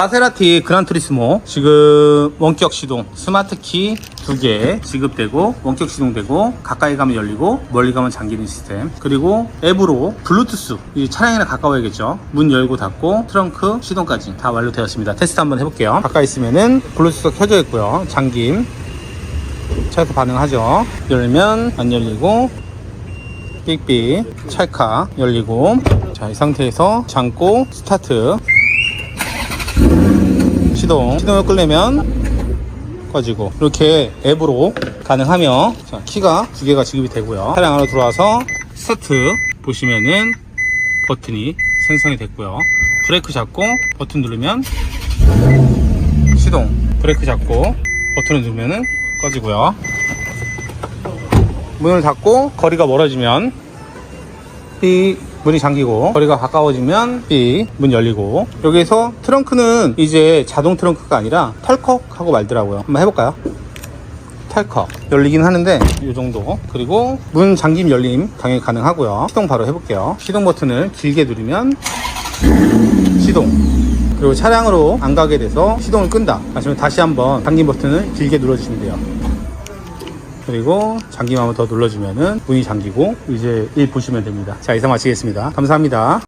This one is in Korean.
마세라티 그란투리스모. 지금 원격 시동 스마트키 두 개 지급되고 원격 시동되고 가까이 가면 열리고 멀리 가면 잠기는 시스템. 그리고 앱으로 블루투스 이 차량이랑 가까워야겠죠? 문 열고 닫고 트렁크 시동까지 다 완료되었습니다. 테스트 한번 해볼게요. 가까이 있으면은 블루투스가 켜져 있고요. 잠김. 차에서 반응하죠? 열면 안 열리고 삑삑 찰카 열리고. 자 이 상태에서 잠고 스타트 시동. 시동을 끌려면 꺼지고. 이렇게 앱으로 가능하며 자, 키가 두 개가 지급이 되고요. 차량 안으로 들어와서 스타트 보시면은 버튼이 생성이 됐고요. 브레이크 잡고 버튼 누르면 시동. 브레이크 잡고 버튼을 누르면은 꺼지고요. 문을 닫고 거리가 멀어지면 삐 문이 잠기고 거리가 가까워지면 삐문 열리고. 여기서 트렁크는 이제 자동 트렁크가 아니라 털컥 하고 말더라고요. 한번 해볼까요? 털컥. 열리긴 하는데 이 정도. 그리고 문 잠김 열림 당연히 가능하고요. 시동 바로 해볼게요. 시동 버튼을 길게 누르면 시동. 그리고 차량으로 안 가게 돼서 시동을 끈다. 하시면 다시 한번 잠김 버튼을 길게 눌러주시면 돼요 그리고 한번 더 눌러주면은 문이 잠기고 이제 일 보시면 됩니다. 자 이상 마치겠습니다. 감사합니다.